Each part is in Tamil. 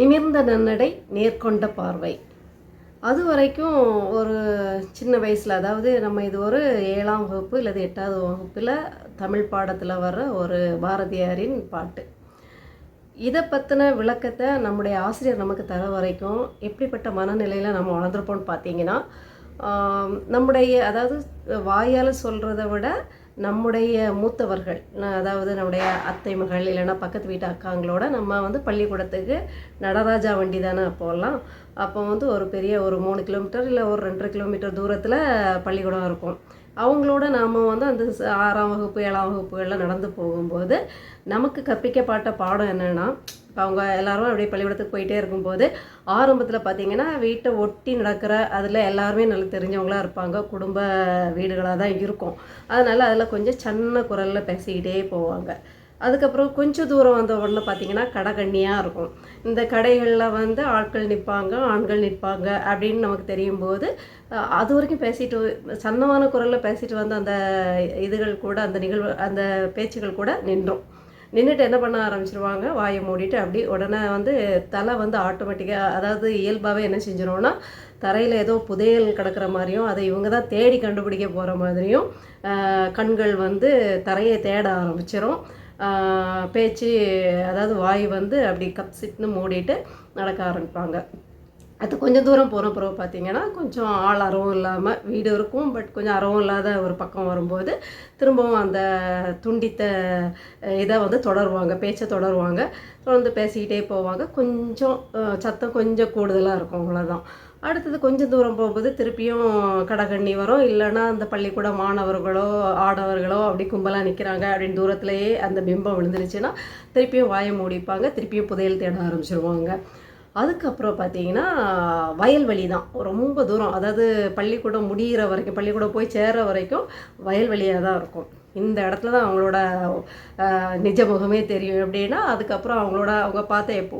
நிமிர்ந்த நன்னடை நேர்கொண்ட பார்வை. அது வரைக்கும் ஒரு சின்ன வயசில் அதாவது நம்ம இது ஒரு ஏழாம் வகுப்பு இல்லது எட்டாவது வகுப்பில் தமிழ் பாடத்தில் வர்ற ஒரு பாரதியாரின் பாட்டு. இதை பற்றின விளக்கத்தை நம்முடைய ஆசிரியர் நமக்கு தர வரைக்கும் எப்படிப்பட்ட மனநிலையில் நம்ம வளர்ந்துருப்போம்னு பார்த்தீங்கன்னா நம்முடைய அதாவது வாயால் சொல்கிறத விட நம்முடைய மூத்தவர்கள் அதாவது நம்முடைய அத்தை மகள் இல்லைன்னா பக்கத்து வீட்டு அக்காங்களோட நம்ம வந்து பள்ளிக்கூடத்துக்கு நடராஜா வண்டி தானே போகலாம் அப்போ வந்து ஒரு பெரிய ஒரு மூணு கிலோமீட்டர் இல்லை ஒரு ரெண்டரை கிலோமீட்டர் தூரத்தில் பள்ளிக்கூடம் இருக்கும். அவங்களோட நாம் வந்து அந்த ஆறாம் வகுப்பு ஏழாம் வகுப்புகளில் நடந்து போகும்போது நமக்கு கற்பிக்கப்பட்ட பாடம் என்னென்னா இப்போ அவங்க எல்லாரும் அப்படியே பள்ளிக்கூடத்துக்கு போயிட்டே இருக்கும்போது ஆரம்பத்தில் பார்த்தீங்கன்னா வீட்டை ஒட்டி நடக்கிற அதில் எல்லாருமே நல்லா தெரிஞ்சவங்களா இருப்பாங்க. குடும்ப வீடுகளாக தான் இருக்கும். அதனால் அதில் கொஞ்சம் சின்ன குரலில் பேசிக்கிட்டே போவாங்க. அதுக்கப்புறம் கொஞ்சம் தூரம் வந்த உடனே பார்த்தீங்கன்னா கடைக்கண்ணியாக இருக்கும். இந்த கடைகளில் வந்து ஆட்கள் நிற்பாங்க ஆண்கள் நிற்பாங்க அப்படின்னு நமக்கு தெரியும் போது அது வரைக்கும் பேசிட்டு சன்னமான குரலில் பேசிட்டு வந்த அந்த இதுகள் கூட அந்த நிகழ்வு அந்த பேச்சுகள் கூட நின்றும். நின்றுட்டு என்ன பண்ண ஆரம்பிச்சிருவாங்க? வாயை மூடிட்டு அப்படி உடனே வந்து தலை வந்து ஆட்டோமேட்டிக்காக அதாவது இயல்பாகவே என்ன செஞ்சிரும்னா தரையில் ஏதோ புதையல் கிடக்கிற மாதிரியும் அதை இவங்க தான் தேடி கண்டுபிடிக்க போகிற மாதிரியும் கண்கள் வந்து தரையை தேட ஆரம்பிச்சிடும் பேச்சு அதாவது வாய் வந்து அப்படி கப்சிட்னு மூடிட்டு நடக்க ஆரம்பிப்பாங்க. அது கொஞ்சம் தூரம் போன பிறகு பார்த்தீங்கன்னா கொஞ்சம் ஆள் அறவும் இல்லாமல் வீடு இருக்கும். பட் கொஞ்சம் அறவும் இல்லாத ஒரு பக்கம் வரும்போது திரும்பவும் அந்த துண்டித்த இதை வந்து தொடருவாங்க. பேச்சை தொடருவாங்க. தொடர்ந்து பேசிக்கிட்டே போவாங்க. கொஞ்சம் சத்தம் கொஞ்சம் கூடுதலாக இருக்கும் அவ்வளோதான் அடுத்தது கொஞ்சம் தூரம் போகும்போது திருப்பியும் கடகண்ணி வரும். இல்லைன்னா அந்த பள்ளிக்கூட மாணவர்களோ ஆடவர்களோ அப்படி கும்பலாக நிற்கிறாங்க அப்படின்னு தூரத்துலேயே அந்த பிம்பம் விழுந்துருச்சுன்னா திருப்பியும் வாயை மூடிப்பாங்க. திருப்பியும் புதையல் தேட ஆரம்பிச்சிருவாங்க. அதுக்கப்புறம் பார்த்தீங்கன்னா வயல்வெளி தான். ரொம்ப தூரம். அதாவது பள்ளிக்கூடம் முடிகிற வரைக்கும் பள்ளிக்கூடம் போய் சேர்கிற வரைக்கும் வயல்வெளியாக தான் இருக்கும். இந்த இடத்துல தான் அவங்களோட நிஜ முகமே தெரியும். அப்படின்னா அதுக்கப்புறம் அவங்களோட அவங்க பார்த்த எப்போ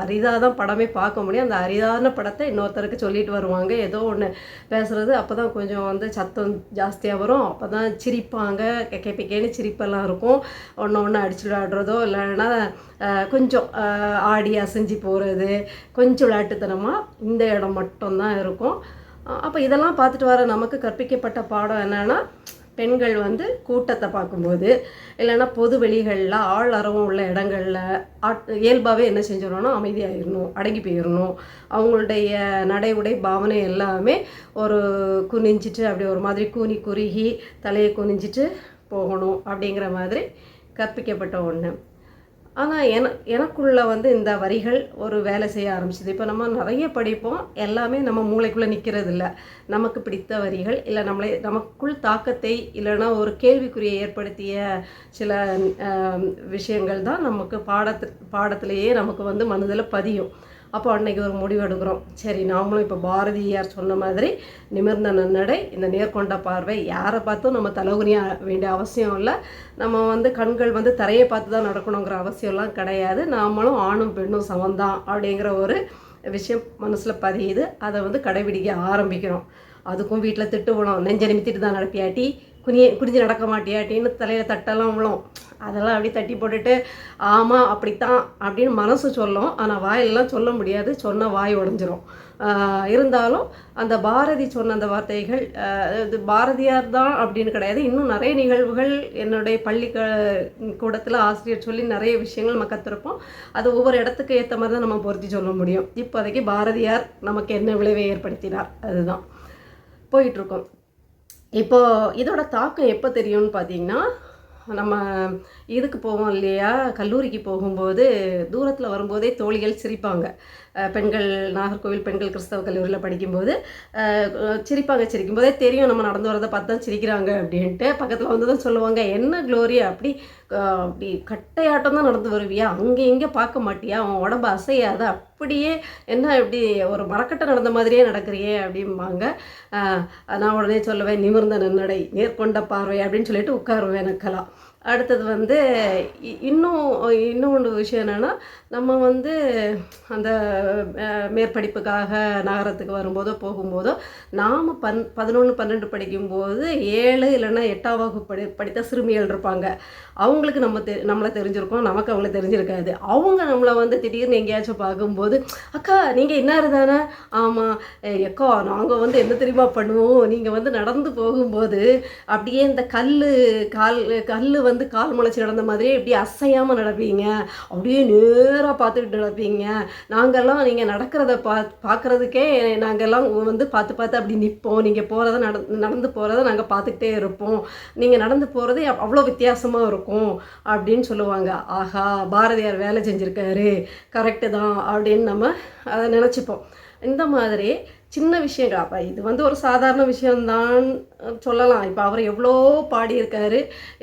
அரிதாக தான் படமே பார்க்க முடியும். அந்த அரிதான படத்தை இன்னொருத்தருக்கு சொல்லிட்டு வருவாங்க. ஏதோ ஒன்று பேசுறது அப்போ தான் கொஞ்சம் வந்து சத்தம் ஜாஸ்தியாக வரும். அப்போ தான் சிரிப்பாங்க கெக்கே சிரிப்பெல்லாம் இருக்கும். ஒன்று ஒன்று அடிச்சு விளையாடுறதோ இல்லைன்னா கொஞ்சம் ஆடி அசைஞ்சு போகிறது கொஞ்சம் விளையாட்டுத்தனமாக இந்த இடம் மட்டும்தான் இருக்கும். அப்போ இதெல்லாம் பார்த்துட்டு வர நமக்கு கற்பிக்கப்பட்ட பாடம் என்னென்னா பெண்கள் வந்து கூட்டத்தை பார்க்கும்போது இல்லைன்னா பொது வெளிகளில் ஆள் அறவும் உள்ள இடங்களில் ஆட் இயல்பாகவே என்ன செஞ்சிடணும் அமைதியாகிடணும் அடங்கி போயிடணும் அவங்களுடைய நடை உடை பாவனை எல்லாமே ஒரு குனிஞ்சிட்டு அப்படி ஒரு மாதிரி கூனி குறுகி தலையை குனிஞ்சிட்டு போகணும் அப்படிங்கிற மாதிரி கற்பிக்கப்பட்ட ஒன்று ஆனால் என எனக்குள்ளே வந்து இந்த வரிகள் ஒரு வேலை செய்ய ஆரம்பிச்சது. இப்போ நம்ம நிறைய படிப்போம். எல்லாமே நம்ம மூளைக்குள்ளே நிற்கிறது இல்லை நமக்கு பிடித்த வரிகள் இல்லை நம்மளை நமக்குள் தாக்கத்தை இல்லைன்னா ஒரு கேள்விக்குறியை ஏற்படுத்திய சில விஷயங்கள் தான் நமக்கு பாடத்து பாடத்திலேயே நமக்கு வந்து மனதில் பதியும். அப்போ அன்னைக்கு ஒரு முடிவு எடுக்கிறோம். சரி நாமளும் இப்போ பாரதியார் சொன்ன மாதிரி நிமிர்ந்த நன்னடை இந்த நேர்கொண்ட பார்வை யாரை பார்த்தும் நம்ம தலகுனிய வேண்டிய அவசியம் இல்லை. நம்ம வந்து கண்கள் வந்து தரையை பார்த்து தான் நடக்கணுங்கிற அவசியம்லாம் கிடையாது. நாமளும் ஆணும் பெண்ணும் சமந்தான் அப்படிங்கிற ஒரு விஷயம் மனசில் பதியுது. அதை வந்து கடைபிடிக்க ஆரம்பிக்கிறோம். அதுக்கும் வீட்டில் திட்டு போனோம் நெஞ்ச நிமித்திட்டு தான் நடப்பியாட்டி குனிய குனிஞ்சு நடக்க மாட்டியாட்டின்னு தலையில் தட்டெல்லாம் விழும். அதெல்லாம் அப்படியே தட்டி போட்டுட்டு ஆமாம் அப்படித்தான் அப்படின்னு மனசு சொல்லும். ஆனால் வாயெல்லாம் சொல்ல முடியாது. சொன்ன வாய் உடஞ்சிரும். இருந்தாலும் அந்த பாரதி சொன்ன அந்த வார்த்தைகள் இது பாரதியார் தான் அப்படின்னு கிடையாது. இன்னும் நிறைய நிகழ்வுகள் என்னுடைய பள்ளி க கூடத்தில் ஆசிரியர் சொல்லி நிறைய விஷயங்கள் நம்ம கற்றுருப்போம் அது ஒவ்வொரு இடத்துக்கு ஏற்ற மாதிரி தான் நம்ம பொருத்தி சொல்ல முடியும். இப்போதைக்கு பாரதியார் நமக்கு என்ன விளைவை ஏற்படுத்தினார்? அதுதான். போயிட்டுருக்கோம். இப்போ இதோட தாக்கம் எப்போ தெரியும்னு பார்த்தீங்கன்னா நம்ம இதுக்கு போவோம் இல்லையா? கல்லூரிக்கு போகும்போது தூரத்தில் வரும்போதே தோழிகள் சிரிப்பாங்க. பெண்கள் நாகர்கோவில் பெண்கள் கிறிஸ்தவ கல்லூரியில் படிக்கும்போது சிரிப்பாங்க சிரிக்கும் போதே தெரியும் நம்ம நடந்து வரதை பார்த்து தான் சிரிக்கிறாங்க அப்படின்ட்டு பக்கத்தில் வந்து தான் சொல்லுவாங்க என்ன க்ளோரியா அப்படி அப்படி கட்டையாட்டம் தான் நடந்து வருவியா? அங்கே இங்கே பார்க்க மாட்டியா? அவன் உடம்பு அசையாத அப்படியே என்ன இப்படி ஒரு மரக்கட்டை நடந்த மாதிரியே நடக்கிறியே அப்படிம்பாங்க. நான் உடனே சொல்லுவேன் நிமிர்ந்த நன்னடை நேர்கொண்ட பார்வை அப்படின்னு சொல்லிட்டு உட்காருவேன் எனக்கெல்லாம் அடுத்தது வந்து இ- இன்னும் இன்னொன்று விஷயம் என்னென்னா நம்ம வந்து அந்த மேற்படிப்புக்காக நகரத்துக்கு வரும்போதோ போகும்போதோ நாம் பன் பதினொன்று பன்னெண்டு படிக்கும்போது ஏழு இல்லைன்னா எட்டாம் வகுப்பு படி படித்த சிறுமிகள் இருப்பாங்க. அவங்களுக்கு நம்ம தெ நம்மளை தெரிஞ்சிருக்கோம் நமக்கு அவங்கள தெரிஞ்சிருக்காது. அவங்க நம்மளை வந்து திடீர்னு எங்கேயாச்சும் பார்க்கும்போது அக்கா நீங்கள் இன்னாரு தானே? ஆமாம் எக்கா நாங்கள் வந்து என்ன தெரியுமா பண்ணுவோம்? நீங்கள் வந்து நடந்து போகும்போது அப்படியே இந்த கல் கால் கல் வந்து கால் முளைச்சி நடந்த மாதிரியே இப்படி அசையாமல் நடப்பீங்க. அப்படியே நேராக பார்த்துக்கிட்டு நடப்பீங்க. நாங்கள்லாம் நீங்கள் நடக்கிறத பா பார்க்குறதுக்கே நாங்கள்லாம் வந்து பார்த்து பார்த்து அப்படி நிற்போம் நீங்கள் போகிறத நட நடந்து போகிறத நாங்கள் பார்த்துக்கிட்டே இருப்போம். நீங்கள் நடந்து போகிறதே அவ்வளோ வித்தியாசமாக இருக்கும் அப்படின்னு சொல்லுவாங்க. ஆஹா பாரதியார் வேலை செஞ்சுருக்காரு. கரெக்டு தான் அப்படின்னு நம்ம அதை நினச்சிப்போம். இந்த மாதிரி சின்ன விஷயங்கள் அப்போ இது வந்து ஒரு சாதாரண விஷயம்தான் சொல்லலாம். இப்போ அவர் எவ்வளோ பாடியிருக்காரு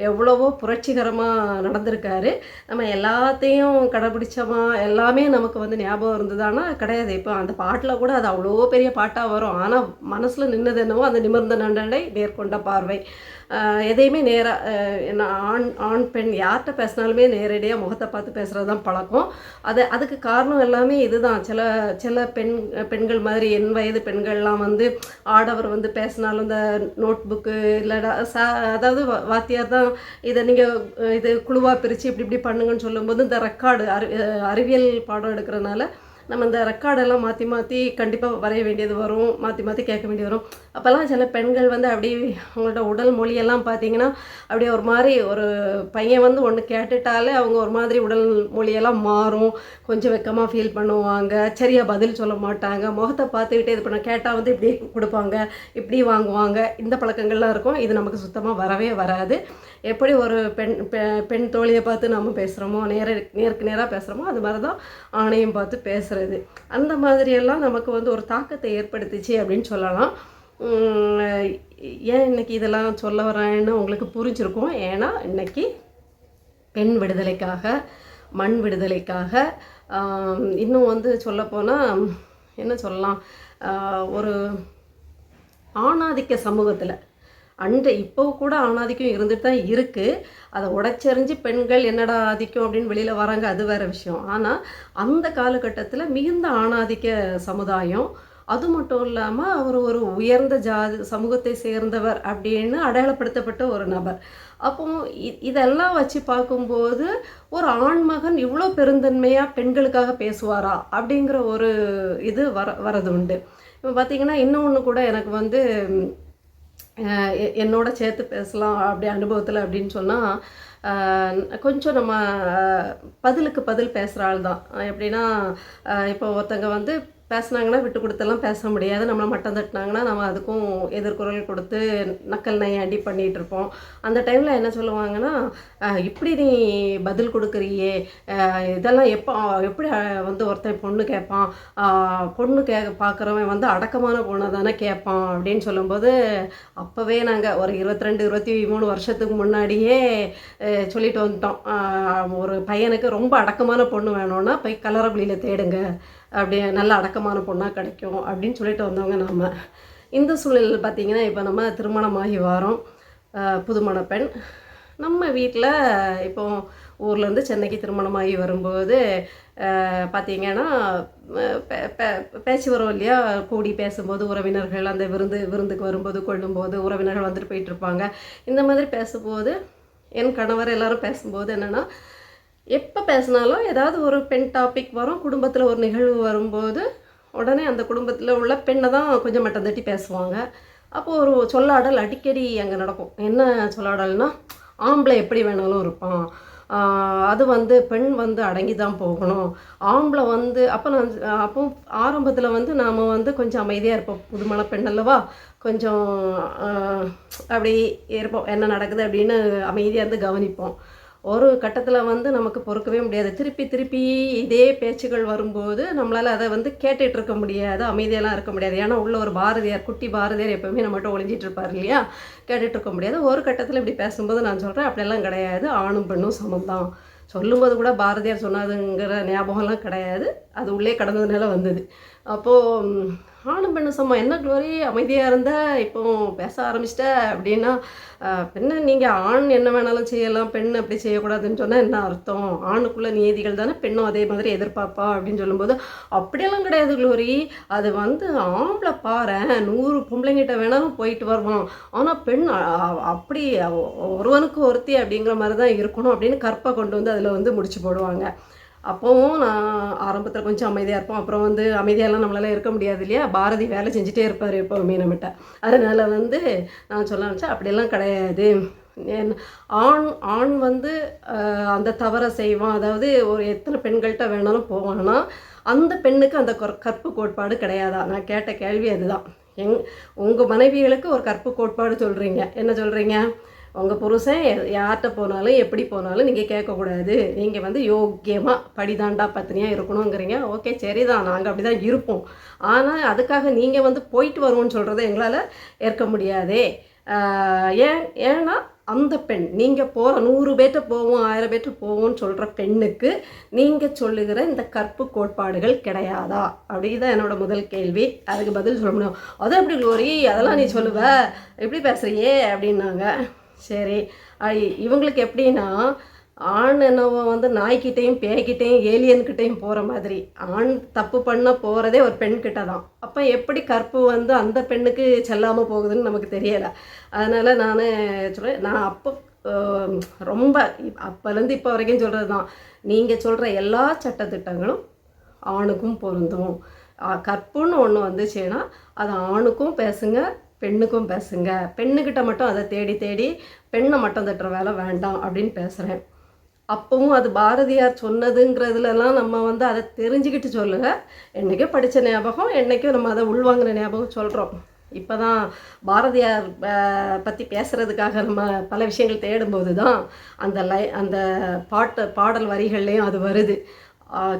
எவ்வளவோ புரட்சிகரமாக நடந்திருக்காரு. நம்ம எல்லாத்தையும் கடைபிடிச்சோமா? எல்லாமே நமக்கு வந்து ஞாபகம் இருந்ததுன்னா கிடையாது. இப்போ அந்த பாட்டில் கூட அது அவ்வளோ பெரிய பாட்டாக வரும். ஆனால் மனசில் நின்னது என்னவோ அந்த நிமிர்ந்த நண்டனை நேர்கொண்ட பார்வை. எதையுமே நேராக என்ன ஆண் ஆண் பெண் யார்கிட்ட பேசினாலுமே நேரடியாக முகத்தை பார்த்து பேசுகிறது தான் பழக்கம். அது அதுக்கு காரணம் எல்லாமே இதுதான். சில சில பெண் பெண்கள் மாதிரி என் வயது பெண்கள்லாம் வந்து ஆடவர் வந்து பேசினாலும் இந்த நோட் புக்கு இல்லைடா சா அதாவது வாத்தியார் தான் இதை நீங்கள் இது குழுவாக பிரித்து இப்படி இப்படி பண்ணுங்கன்னு சொல்லும்போது இந்த ரெக்கார்டு அறி அறிவியல் பாடம் எடுக்கிறனால நம்ம இந்த ரெக்கார்டெல்லாம் மாற்றி மாற்றி கண்டிப்பாக வரைய வேண்டியது வரும் மாற்றி மாற்றி கேட்க வேண்டியது வரும். அப்போல்லாம் சில பெண்கள் வந்து அப்படியே அவங்களோட உடல் மொழியெல்லாம் பார்த்தீங்கன்னா அப்படியே ஒரு மாதிரி ஒரு பையன் வந்து ஒன்று கேட்டுட்டாலே அவங்க ஒரு மாதிரி உடல் மொழியெல்லாம் மாறும். கொஞ்சம் வெக்கமாக ஃபீல் பண்ணுவாங்க. சரியாக பதில் சொல்ல மாட்டாங்க. முகத்தை பார்த்துக்கிட்டே இது பண்ண கேட்டால் வந்து இப்படி கொடுப்பாங்க இப்படி வாங்குவாங்க. இந்த பழக்கங்கள்லாம் இருக்கும். இது நமக்கு சுத்தமாக வரவே வராது. எப்படி ஒரு பெண் பெ- பெண் தோழியை பார்த்து நம்ம பேசுகிறோமோ நேர நேருக்கு நேராக பேசுகிறோமோ அது மாதிரி தான் ஆணையும் பார்த்து பேசுகிறது அந்த மாதிரியெல்லாம் நமக்கு வந்து ஒரு தாக்கத்தை ஏற்படுத்துச்சு அப்படின்னு சொல்லலாம். ஏன் இன்றைக்கி இதெல்லாம் சொல்ல வரேன்னு உங்களுக்கு புரிஞ்சிருக்கும். ஏன்னா இன்னைக்கு பெண் விடுதலைக்காக மண் விடுதலைக்காக இன்னும் வந்து சொல்லப்போனால் என்ன சொல்லலாம் ஒரு ஆணாதிக்க சமூகத்தில் அன்று இப்போ கூட ஆணாதிக்கம் இருந்துட்டு தான் இருக்குது அதை உடைச்செறிஞ்சு பெண்கள் என்னடா ஆதிக்கம் அப்படின்னு வெளியில் வராங்க அது வேற விஷயம். ஆனால் அந்த காலகட்டத்தில் மிகுந்த ஆணாதிக்க சமுதாயம் அது மட்டும் இல்லாமல் அவர் ஒரு உயர்ந்த ஜாதி சமூகத்தை சேர்ந்தவர் அப்படின்னு அடையாளப்படுத்தப்பட்ட ஒரு நபர். அப்போ இ- இதெல்லாம் வச்சு பார்க்கும்போது ஒரு ஆண்மகன் இவ்வளோ பெருந்தன்மையாக பெண்களுக்காக பேசுவாரா அப்படிங்கிற ஒரு இது வர வரது உண்டு. இப்போ பார்த்தீங்கன்னா இன்னொன்று கூட எனக்கு வந்து என்னோட சேர்த்து பேசலாம் அப்படி அனுபவத்தில் அப்படின்னு சொன்னால் கொஞ்சம் நம்ம பதிலுக்கு பதில் பேசுகிற ஆள் தான் எப்படின்னா இப்போ ஒருத்தங்க வந்து பேசுனாங்கன்னா விட்டு கொடுத்தெல்லாம் பேச முடியாது. நம்மளை மட்டம் தட்டினாங்கன்னா நம்ம அதுக்கும் எதிர்குரல் கொடுத்து நக்கல் நையாண்டி பண்ணிகிட்டு இருப்போம். அந்த டைமில் என்ன சொல்லுவாங்கன்னா இப்படி நீ பதில் கொடுக்குறியே. இதெல்லாம் எப்போ எப்படி வந்து ஒருத்தன் பொண்ணு கேட்பான் பொண்ணு கே பார்க்குறவன் வந்து அடக்கமான பொண்ணை தானே கேட்பான் அப்படின்னு சொல்லும்போது அப்போவே நாங்கள் ஒரு இருபத்தி ரெண்டு இருபத்தி மூணு வருஷத்துக்கு முன்னாடியே சொல்லிட்டு வந்துட்டோம். ஒரு பையனுக்கு ரொம்ப அடக்கமான பொண்ணு வேணும்னா போய் கலரக்குழியில் தேடுங்க. அப்படியே நல்ல அடக்கமான பொண்ணாக கிடைக்கும் அப்படின்னு சொல்லிட்டு வந்தவங்க நம்ம இந்த சூழலில் பார்த்தீங்கன்னா இப்போ நம்ம திருமணமாகி வரோம் புதுமணப்பெண் புதுமண பெண். நம்ம வீட்டில் இப்போ ஊர்லேருந்து சென்னைக்கு திருமணமாகி வரும்போது ஆஹ், பார்த்தீங்கன்னா பே- பே- பேச்சு வரும் இல்லையா? கூடி பேசும்போது உறவினர்கள் அந்த விருந்து விருந்துக்கு வரும்போது கொள்ளும்போது உறவினர்கள் வந்துட்டு போயிட்டு இருப்பாங்க. இந்த மாதிரி பேசும்போது என் கணவர் எல்லாரும் பேசும்போது என்னென்னா எப்போ பேசினாலும் ஏதாவது ஒரு பெண் டாபிக் வரும் குடும்பத்தில் ஒரு நிகழ்வு வரும்போது உடனே அந்த குடும்பத்தில் உள்ள பெண்ணை தான் கொஞ்சம் மட்டம் தட்டி பேசுவாங்க. அப்போது ஒரு சொல்லாடல் அடிக்கடி அங்கே நடக்கும். என்ன சொல்லாடல்னா ஆம்பளை எப்படி வேணாலும் இருப்பான். அது வந்து பெண் வந்து அடங்கி தான் போகணும். ஆம்பளை வந்து அப்போ நான் அப்போ ஆரம்பத்தில் வந்து நாம் வந்து கொஞ்சம் அமைதியாக இருப்போம். புதுமண பெண் அல்லவா? கொஞ்சம் அப்படி இருப்போம். என்ன நடக்குது அப்படின்னு அமைதியாக இருந்து கவனிப்போம். ஒரு கட்டத்தில் வந்து நமக்கு பொறுக்கவே முடியாது. திருப்பி திருப்பி இதே பேச்சுகள் வரும்போது நம்மளால் அதை வந்து கேட்டுட்டு இருக்க முடியாது. அமைதியெல்லாம் இருக்க முடியாது. ஏன்னா உள்ள ஒரு பாரதியார் குட்டி பாரதியார் எப்பவுமே நம்மகிட்ட ஒளிஞ்சிட்டு இருப்பார் இல்லையா? கேட்டுட்டு இருக்க முடியாது. ஒரு கட்டத்தில் இப்படி பேசும்போது நான் சொல்கிறேன் அப்படியெல்லாம் கிடையாது. ஆணும் பெண்ணும் சமம்தான் சொல்லும்போது கூட பாரதியார் சொன்னாதுங்கிற ஞாபகம்லாம் கிடையாது. அது உள்ளே கடந்ததுனால வந்தது. அப்போது ஆணும் பெண்ணு சம்மம் என்ன குளோரி அமைதியாக இருந்த இப்போ பேச ஆரம்பிச்சிட்ட அப்படின்னா பெண்ணை நீங்கள் ஆண் என்ன வேணாலும் செய்யலாம் பெண் அப்படி செய்யக்கூடாதுன்னு சொன்னால் என்ன அர்த்தம்? ஆணுக்குள்ள நியதிகள் தானே பெண்ணும் அதே மாதிரி எதிர்பார்ப்பா அப்படின்னு சொல்லும்போது அப்படியெல்லாம் கிடையாது குளோரி. அது வந்து ஆம்பளை பாரேன் நூறு பொம்பளைங்கிட்ட வேணாலும் போயிட்டு வருவான். ஆனால் பெண் அப்படி ஒருவனுக்கு ஒருத்தி அப்படிங்கிற மாதிரி தான் இருக்கணும் அப்படின்னு கற்பை கொண்டு வந்து அதில் வந்து முடிச்சு போடுவாங்க. அப்போவும் நான் ஆரம்பத்தில் கொஞ்சம் அமைதியாக இருப்போம். அப்புறம் வந்து அமைதியாலாம் நம்மளால இருக்க முடியாது இல்லையா? பாரதி வேலை செஞ்சுட்டே இருப்பார் எப்போவுமே நம்மகிட்ட. அதனால் வந்து நான் சொல்ல வச்சேன் அப்படியெல்லாம் கிடையாது. ஏன் ஆண் ஆண் வந்து அந்த தவறை செய்வான். அதாவது ஒரு எத்தனை பெண்கள்கிட்ட வேணாலும் போவான்னா அந்த பெண்ணுக்கு அந்த கற்பு கோட்பாடு கிடையாதா? நான் கேட்ட கேள்வி அதுதான். எங் உங்கள் மனைவிகளுக்கு ஒரு கற்பு கோட்பாடு சொல்கிறீங்க என்ன சொல்கிறீங்க உங்கள் புருஷன் யார்கிட்ட போனாலும் எப்படி போனாலும் நீங்கள் கேட்கக்கூடாது. நீங்கள் வந்து யோக்கியமாக படிதாண்டா பத்தினியாக இருக்கணுங்கிறீங்க. ஓகே சரிதான். நாங்கள் அப்படி தான் இருப்போம். ஆனால் அதுக்காக நீங்கள் வந்து போயிட்டு வருவோம்னு சொல்கிறத எங்களால் ஏற்க முடியாதே. ஏன் ஏன்னா அந்த பெண் நீங்கள் போகிற நூறு பேர்ட்ட போவோம் ஆயிரம் பேர்ட்ட போவோம்னு சொல்கிற பெண்ணுக்கு நீங்கள் சொல்லுகிற இந்த கற்பு கோட்பாடுகள் கிடையாதா? அப்படிதான் என்னோடய முதல் கேள்வி. அதுக்கு பதில் சொல்ல முடியும். அதை எப்படி க்ளோரி அதெல்லாம் நீ சொல்லுவ. எப்படி பேசுகிறியே அப்படின்னாங்க. சரி. இவங்களுக்கு எப்படின்னா ஆண் என்னவோ வந்து நாய்க்கிட்டேயும் பேய்கிட்டேயும் ஏலியன்கிட்டையும் போகிற மாதிரி. ஆண் தப்பு பண்ண போகிறதே ஒரு பெண்கிட்ட தான். அப்போ எப்படி கற்பு வந்து அந்த பெண்ணுக்கு செல்லாமல் போகுதுன்னு நமக்கு தெரியலை. அதனால் நான் சொல்கிறேன் நான் அப்போ ரொம்ப அப்போலேருந்து இப்போ வரைக்கும் சொல்கிறது தான் நீங்கள் சொல்கிற எல்லா சட்டத்திட்டங்களும் ஆணுக்கும் பொருந்தும். கற்புன்னு ஒன்று வந்துச்சுன்னா அது ஆணுக்கும் பேசுங்க பெண்ணுக்கும் பேசுங்க. பெண்ணுக்கிட்ட மட்டும் அதை தேடி தேடி பெண்ணை மட்டும் தட்டுற வேலை வேண்டாம் அப்படின்னு பேசுகிறேன் அப்பவும் அது பாரதியார் சொன்னதுங்கிறதுலலாம் நம்ம வந்து அதை தெரிஞ்சுக்கிட்டு சொல்லுங்க என்றைக்கும் படித்த ஞாபகம் என்றைக்கும் நம்ம அதை உள்வாங்கின ஞாபகம் சொல்கிறோம் இப்போ தான் பாரதியார் பற்றி பேசுகிறதுக்காக நம்ம பல விஷயங்கள் தேடும்போது தான் அந்த லை அந்த பாட்டு பாடல் வரிகள்லேயும் அது வருது.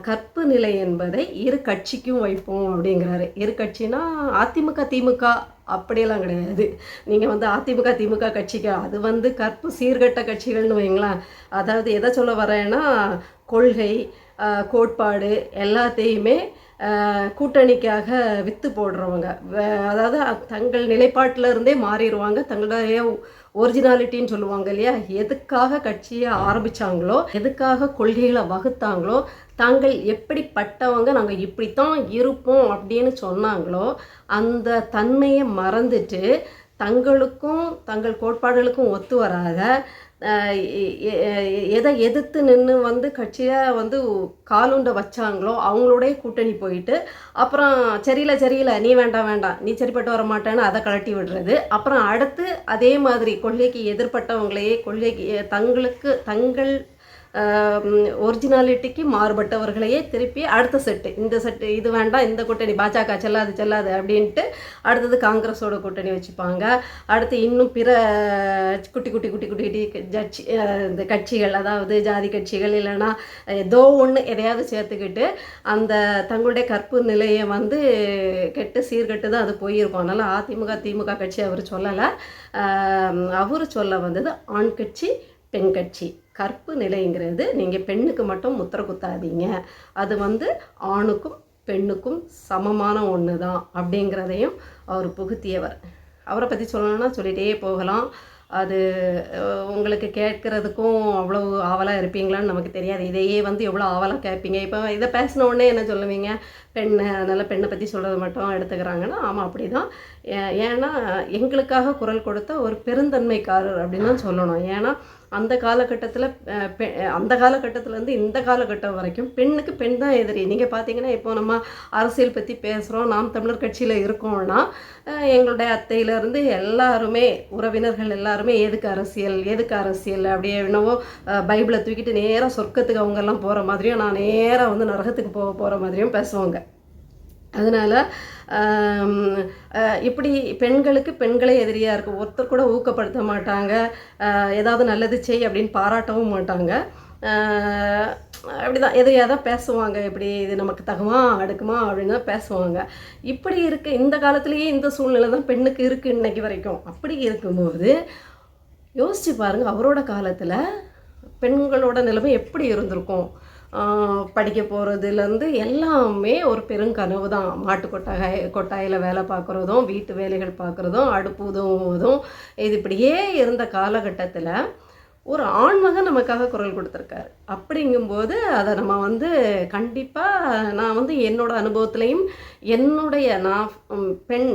கற்பு நிலை என்பதை இரு கட்சிக்கும் வைப்போம் அப்படிங்கிறாரு. இரு கட்சினா அதிமுக திமுக அப்படியெல்லாம் கிடையாது. நீங்கள் வந்து அதிமுக திமுக கட்சிக்கு அது வந்து கற்பு சீர்கட்ட கட்சிகள்னு வைங்களேன் அதாவது எதை சொல்ல வரேன்னா கொள்கை கோட்பாடு எல்லாத்தையுமே கூட்டணிக்காக விற்று போடுறவங்க. வே- அதாவது தங்கள் நிலைப்பாட்டில் இருந்தே மாறிடுவாங்க. தங்களுடைய ஒரிஜினாலிட்டின்னு சொல்லுவாங்க இல்லையா? எதுக்காக கட்சியை ஆரம்பித்தாங்களோ எதுக்காக கொள்கைகளை வகுத்தாங்களோ தாங்கள் எப்படிப்பட்டவங்க நாங்கள் இப்படித்தான் இருப்போம் அப்படின்னு சொன்னாங்களோ அந்த தன்மையை மறந்துட்டு தங்களுக்கும் தங்கள் கோட்பாடுகளுக்கும் ஒத்து வராத எதை எதிர்த்து நின்று வந்து கட்சியை வந்து காலுண்ட வச்சாங்களோ அவங்களோடைய கூட்டணி போயிட்டு அப்புறம் சரியில்லை சரியில்லை நீ வேண்டாம் வேண்டாம் நீ சரிப்பட்டு வர மாட்டேன்னு அதை கழட்டி விடுறது. அப்புறம் அடுத்து அதே மாதிரி கொள்கைக்கு எதிர்ப்பட்டவங்களையே கொள்கைக்கு தங்களுக்கு தங்கள் ஒரிஜினாலிட்டிக்கு மாறுபட்டவர்களையே திருப்பி அடுத்த செட்டு இந்த செட்டு இது வேண்டாம் இந்த கூட்டணி பாஜக செல்லாது செல்லாது அப்படின்ட்டு அடுத்தது காங்கிரஸோட கூட்டணி வச்சுப்பாங்க. அடுத்து இன்னும் பிற குட்டி குட்டி குட்டி குட்டி குட்டி ஜட்சி இந்த கட்சிகள் அதாவது ஜாதி கட்சிகள் இல்லைன்னா ஏதோ ஒன்று எதையாவது சேர்த்துக்கிட்டு அந்த தங்களுடைய கற்பு நிலையை வந்து கெட்டு சீர்கெட்டு தான் அது போயிருக்கும். அதனால் அதிமுக திமுக கட்சி அவர் சொல்லலை. அவர் சொல்ல வந்தது ஆண் கட்சி பெண் கட்சி கற்பு நிலைங்கிறது நீங்கள் பெண்ணுக்கு மட்டும் முத்திர குத்தாதீங்க. அது வந்து ஆணுக்கும் பெண்ணுக்கும் சமமான ஒன்று தான் அப்படிங்கிறதையும் அவர் புகுத்தியவர். அவரை பற்றி சொல்லணும்னா சொல்லிகிட்டே போகலாம். அது உங்களுக்கு கேட்குறதுக்கும் அவ்வளோ ஆவலாக இருப்பீங்களான்னு நமக்கு தெரியாது. இதையே வந்து எவ்வளோ ஆவலாக கேட்பீங்க. இப்போ இதை பேசின உடனே என்ன சொல்லுவீங்க? பெண்ணை அதனால் பெண்ணை பற்றி சொல்கிறது மட்டும் எடுத்துக்கிறாங்கன்னா ஆமாம் அப்படி தான் ஏன்னா எங்களுக்காக குரல் கொடுத்த ஒரு பெருந்தன்மைக்காரர் அப்படின்னு தான் சொல்லணும். ஏன்னா அந்த காலகட்டத்தில் பெ அந்த காலகட்டத்திலேருந்து இந்த காலகட்டம் வரைக்கும் பெண்ணுக்கு பெண் தான் எதிரி. நீங்கள் பார்த்தீங்கன்னா இப்போ நம்ம அரசியல் பற்றி பேசுகிறோம் நாம் தமிழர் கட்சியில் இருக்கோம்னா எங்களுடைய அத்தையிலேருந்து எல்லாருமே உறவினர்கள் எல்லாருமே எதுக்கு அரசியல்? எதுக்கு அரசியல்? அப்படியே என்னவோ பைபிளை தூக்கிட்டு நேராக சொர்க்கத்துக்கு அவங்கெல்லாம் போகிற மாதிரியும் நான் நேராக வந்து நரகத்துக்கு போக போகிற மாதிரியும் பேசுவாங்க. அதனால் இப்படி பெண்களுக்கு பெண்களே எதிரியாக இருக்கும் ஒருத்தர் கூட ஊக்கப்படுத்த மாட்டாங்க. ஏதாவது நல்லது செய் அப்படின்னு பாராட்டவும் மாட்டாங்க. அப்படிதான். எதிரியாக தான் பேசுவாங்க. இப்படி இது நமக்கு தகுமா அடுக்குமா அப்படின்னு தான் பேசுவாங்க. இப்படி இருக்குது இந்த காலத்துலேயே இந்த சூழ்நிலை தான் பெண்ணுக்கு இருக்குது இன்னைக்கு வரைக்கும். அப்படி இருக்கும்போது யோசித்து பாருங்கள் அவரோட காலத்தில் பெண்களோட நிலைமை எப்படி இருந்திருக்கும்? படிக்க போகிறதுலேருந்து எல்லாமே ஒரு பெருங்கனவு தான். மாட்டு கொட்டாய் கொட்டாயில் வேலை பார்க்குறதும் வீட்டு வேலைகள் பார்க்குறதும் அடுப்பு உதவுவதும் இது இப்படியே இருந்த காலகட்டத்தில் ஒரு ஆண்மகன் நமக்காக குரல் கொடுத்துருக்காரு. அப்படிங்கும்போது அதை நம்ம வந்து கண்டிப்பாக நான் வந்து என்னோடய அனுபவத்துலேயும் என்னுடைய நான் பெண்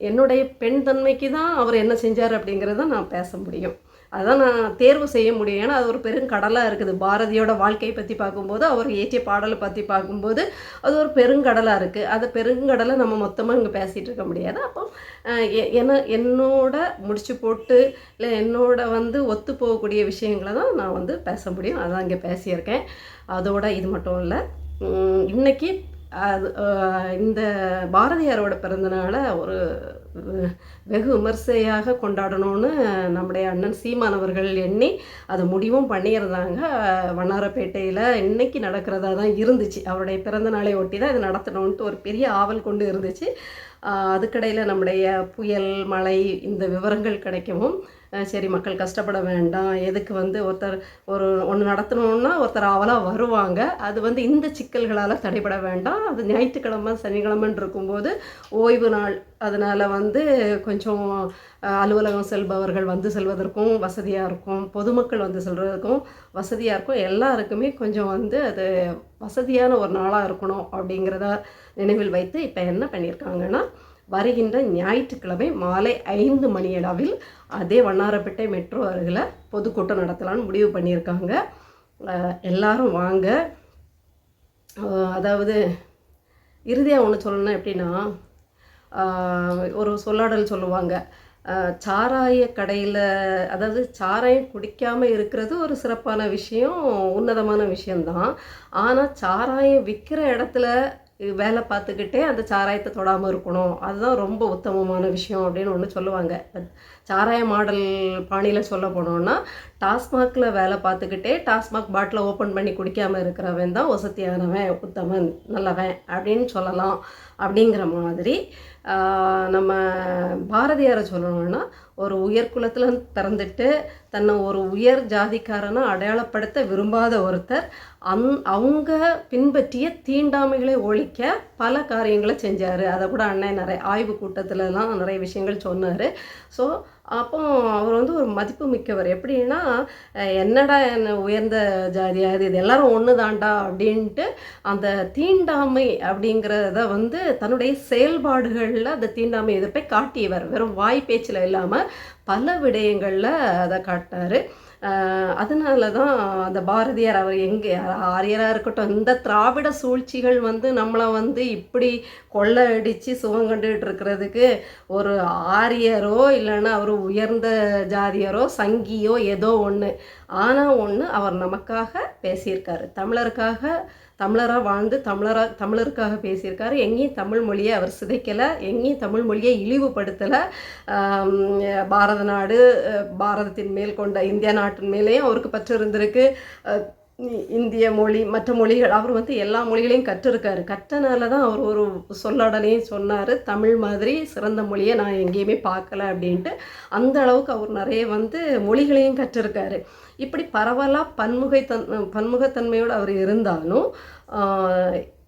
என்னுடைய பெண் தன்மைக்கு தான் அவர் என்ன செஞ்சார் அப்படிங்கிறத நான் பேச முடியும். அதான் நான் தேர்வு செய்ய முடியும். ஏன்னா அது ஒரு பெருங்கடலாக இருக்குது. பாரதியோட வாழ்க்கையை பற்றி பார்க்கும்போது அவர் ஏற்றிய பாடலை பற்றி பார்க்கும்போது அது ஒரு பெருங்கடலாக இருக்குது அது பெருங்கடலை நம்ம மொத்தமாக இங்கே பேசிகிட்டு இருக்க முடியாது. அப்போ எ- என்ன என்னோட முடிச்சு போட்டு இல்லை என்னோட வந்து ஒத்து போகக்கூடிய விஷயங்களை தான் நான் வந்து பேச முடியும். அதான் இங்கே பேசியிருக்கேன். அதோட இது மட்டும் இல்லை. இன்றைக்கி இன்னைக்கு அது இந்த பாரதியாரோட பிறந்தநாளை ஒரு வெகு விமர்சையாக கொண்டாடணும்னு நம்முடைய அண்ணன் சீமான் அவர்கள் எண்ணி அதை முடிவும் பண்ணியிருந்தாங்க. வண்ணாரப்பேட்டையில் இன்னைக்கு நடக்கிறதா தான் இருந்துச்சு. அவருடைய பிறந்த நாளை ஒட்டி தான் இது நடத்தணுன்ட்டு ஒரு பெரிய ஆவல் கொண்டு இருந்துச்சு. அதுக்கடையில் நம்முடைய புயல் மழை இந்த விவரங்கள் கிடைக்கவும் சரி மக்கள் கஷ்டப்பட வேண்டாம். எதுக்கு வந்து ஒருத்தர் ஒரு ஒன்று நடத்தணும்னா ஒருத்தர் ஆவலாக வருவாங்க. அது வந்து இந்த சிக்கல்களால் தடைபட வேண்டாம். அது ஞாயிற்றுக்கிழமை சனிக்கிழமைன்னு இருக்கும்போது ஓய்வு நாள். அதனால் வந்து கொஞ்சம் அலுவலகம் செல்பவர்கள் வந்து செல்வதற்கும் வசதியாக இருக்கும். பொதுமக்கள் வந்து செல்வதற்கும் வசதியாக இருக்கும். எல்லாருக்குமே கொஞ்சம் வந்து அது வசதியான ஒரு நாளாக இருக்கணும் அப்படிங்கிறத நினைவில் வைத்து இப்போ என்ன பண்ணியிருக்காங்கன்னா வருகின்ற ஞாயிற்றுக்கிழமை மாலை ஐந்து மணியளவில் அதே வண்ணாரப்பேட்டை மெட்ரோ அருகில் பொதுக்கூட்டம் நடத்தலாம்னு முடிவு பண்ணியிருக்காங்க. எல்லாரும் வாங்க. அதாவது இறுதியாக ஒன்று சொல்லணும் எப்படின்னா ஒரு சொல்லாடல் சொல்லுவாங்க. சாராய கடையில் அதாவது சாராயம் குடிக்காமல் இருக்கிறது ஒரு சிறப்பான விஷயம் உன்னதமான விஷயந்தான் ஆனால் சாராயம் விற்கிற இடத்துல வேலை பார்த்துக்கிட்டே அந்த சாராயத்தை தொடாமல் இருக்கணும். அதுதான் ரொம்ப உத்தமமான விஷயம் அப்படின்னு ஒன்று சொல்லுவாங்க. சாராய மாடல் பாணியில் சொல்ல போனோம்னா டாஸ்மாகில் வேலை பார்த்துக்கிட்டே டாஸ்மாக் பாட்டிலை ஓப்பன் பண்ணி குடிக்காமல் இருக்கிறவன் தான் வசதியானவன் உத்தமன் நல்லவன் அப்படின்னு சொல்லலாம் அப்படிங்கிற மாதிரி. நம்ம பாரதியாரை சொல்லணும்னா ஒரு உயர்குலத்தில் பிறந்துட்டு தன்னை ஒரு உயர் ஜாதிக்காரனை அடையாளப்படுத்த விரும்பாத ஒருத்தர் அந் அவங்க பின்பற்றிய தீண்டாமைகளை ஒழிக்க பல காரியங்களை செஞ்சார். அதை கூட அண்ணன் நிறைய ஆய்வு கூட்டத்திலலாம் நிறைய விஷயங்கள் சொன்னார். ஸோ அப்போ அவர் வந்து ஒரு மதிப்பு மிக்கவர். எப்படின்னா என்னடா என்ன உயர்ந்த ஜாதியாது இது எல்லாரும் ஒன்று தாண்டா அப்படின்ட்டு அந்த தீண்டாமை அப்படிங்கிறத வந்து தன்னுடைய செயல்பாடுகளில் அந்த தீண்டாமை எதிர்ப்பை காட்டியவர். வெறும் வாய் பேச்சில் இல்லாமல் பல விடயங்களில் அதை காட்டினார். அதனால தான் அந்த பாரதியார் அவர் எங்கே ஆரியராக இருக்கட்டும் இந்த திராவிட சூழ்ச்சிகள் வந்து நம்மளை வந்து இப்படி கொள்ளை அடித்து சுகம் கண்டுகிட்டு இருக்கிறதுக்கு ஒரு ஆரியரோ இல்லைன்னா அவர் உயர்ந்த ஜாதியரோ சங்கியோ ஏதோ ஒன்று ஆனால் ஒன்று அவர் நமக்காக பேசியிருக்காரு. தமிழருக்காக தமிழராக வாழ்ந்து தமிழராக தமிழருக்காக பேசியிருக்காரு. எங்கேயும் தமிழ் மொழியை அவர் சிதைக்கலை. எங்கேயும் தமிழ் மொழியை இழிவுபடுத்தலை. பாரத நாடு பாரதத்தின் மேல் கொண்ட இந்திய நாட்டின் மேலேயும் அவருக்கு பற்று இருந்திருக்கு இந்திய மொழி மற்ற மொழிகள். அவர் வந்து எல்லா மொழிகளையும் கற்றிருக்காரு. கற்றனால தான் அவர் ஒரு சொல்லாடலையும் சொன்னார். தமிழ் மாதிரி சிறந்த மொழியை நான் எங்கேயுமே பார்க்கல அப்படின்ட்டு அந்த அளவுக்கு அவர் நிறைய வந்து மொழிகளையும் கற்றிருக்காரு. இப்படி பரவலாக பன்முகை தன் பன்முகத்தன்மையோடு அவர் இருந்தாலும்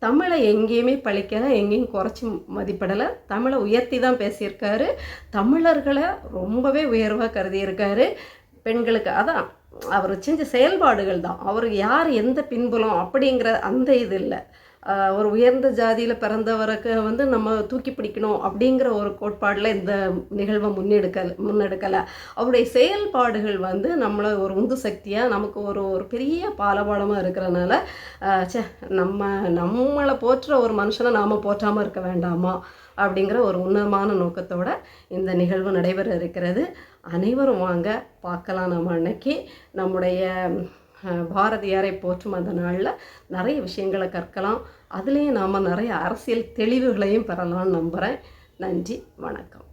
தமிழை எங்கேயுமே பழிக்கலை எங்கேயும் குறைச்சி மதிப்பிடலை. தமிழை உயர்த்தி தான் பேசியிருக்காரு. தமிழர்களை ரொம்பவே உயர்வாக கருதியிருக்காரு. பெண்களுக்கு அதான் அவர் செஞ்ச செயல்பாடுகள் தான். அவர் யார் எந்த பின்புலம் அப்படிங்கிற அந்த இது இல்லை. ஒரு உயர்ந்த ஜாதியில் பிறந்தவருக்கு வந்து நம்ம தூக்கி பிடிக்கணும் அப்படிங்கிற ஒரு கோட்பாடில் இந்த நிகழ்வை முன்னெடுக்கல முன்னெடுக்கலை. அவருடைய செயல்பாடுகள் வந்து நம்மளை ஒரு உந்து சக்தியாக நமக்கு ஒரு ஒரு பெரிய பாலபாலமாக இருக்கிறனால சே ச்சே நம்ம நம்மளை போற்ற ஒரு மனுஷனை நாம் போற்றாமல் இருக்க வேண்டாமா அப்படிங்கிற ஒரு உன்னதமான நோக்கத்தோட இந்த நிகழ்வு நடைபெற இருக்கிறது. அனைவரும் வாங்க பார்க்கலாம் நம்ம அன்னைக்கு. நம்முடைய பாரதியாரை போற்றும் அந்த நாளில் நிறைய விஷயங்களை கற்கலாம். அதுலேயும் நாம் நிறைய அரசியல் தெளிவுகளையும் பெறலாம்னு நம்புகிறேன் நன்றி வணக்கம்.